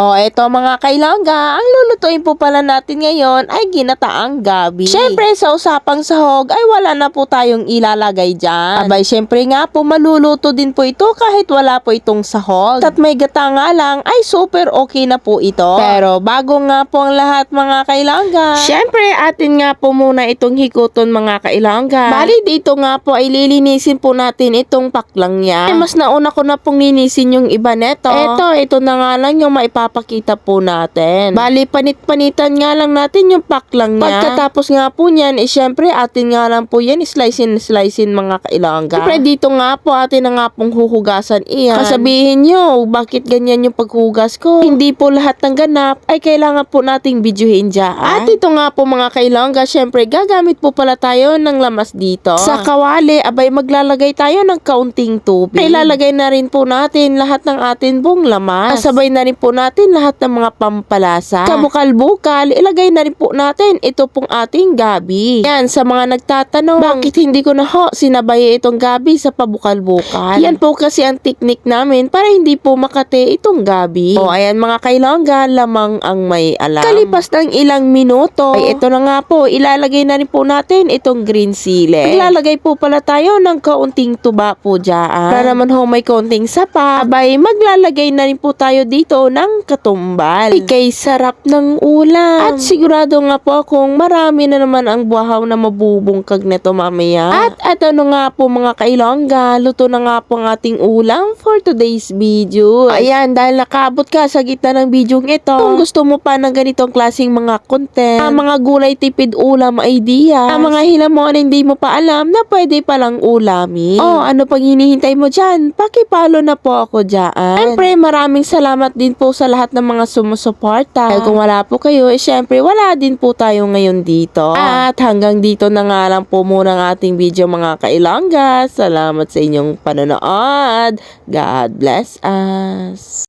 O, eto mga kailangga, ang lulutuin po pala natin ngayon ay ginataang gabi. Syempre, sa usapang sahog ay wala na po tayong ilalagay dyan. Abay, syempre nga po, maluluto din po ito kahit wala po itong sahog. At may gata nga lang ay super okay na po ito. Pero bago nga po ang lahat mga kailangga, syempre atin nga po muna itong hikuton mga kailangga. Bali dito nga po ay lilinisin po natin itong paklang niya. Ay, mas nauna ko na pong linisin yung iba neto. Eto, ito na nga lang yung maipapakita po natin. Bali, panit-panitan nga lang natin yung paklang niya. Pagkatapos nga po niyan, eh syempre atin nga lang po yan, slice slice mga kailangga. Syempre dito nga po atin na nga pong huhugasan iyan. Kasabihin nyo, bakit ganyan yung paghugas ko? Hindi po lahat ng ganap ay kailangan po nating videohin dyan. At ito nga po mga kailangga, syempre gagamit po pala tayo ng lamas dito. Sa kawali, abay maglalagay tayo ng kaunting tubig. Ilalagay na rin po natin lahat ng atin pong lamas. Kasabay na rin po natin lahat ng mga pampalasa. Kabukal-bukal, ilagay na rin po natin ito pong ating gabi. Yan, sa mga nagtatanong, bakit hindi ko na ho sinabay itong gabi sa pabukal-bukal? Yan po kasi ang teknik namin para hindi po makate itong gabi. O ayan mga kailangga, lamang ang may alam. Kalipas ng ilang minuto, ay ito na nga po, ilalagay na rin po natin itong green sile. Ilalagay po pala tayo ng kaunting tuba po dyan. Para naman ho may kaunting sapa, abay maglalagay na rin po tayo dito ng katumbal. Ay kay sarap ng ulam. At sigurado nga po akong marami na naman ang buhaw na mabubungkag nito mamaya. At eto na nga po mga kailongga, luto na nga po ang ating ulam for today's video. Ayan, dahil nakabot ka sa gitna ng video ito, kung gusto mo pa ng ganitong klaseng mga content, mga gulay tipid ulam idea, mga hilam mo na hindi mo pa alam na pwede palang ulamin. Oh, ano pang hinihintay mo dyan? Pakipalo na po ako dyan. Siyempre, maraming salamat din po sa lahat ng mga sumusuporta. Dahil kung wala po kayo, eh syempre, wala din po tayo ngayon dito. At hanggang dito na nga lang po muna ang ating video mga kailangga. Salamat sa inyong panonood. God bless us.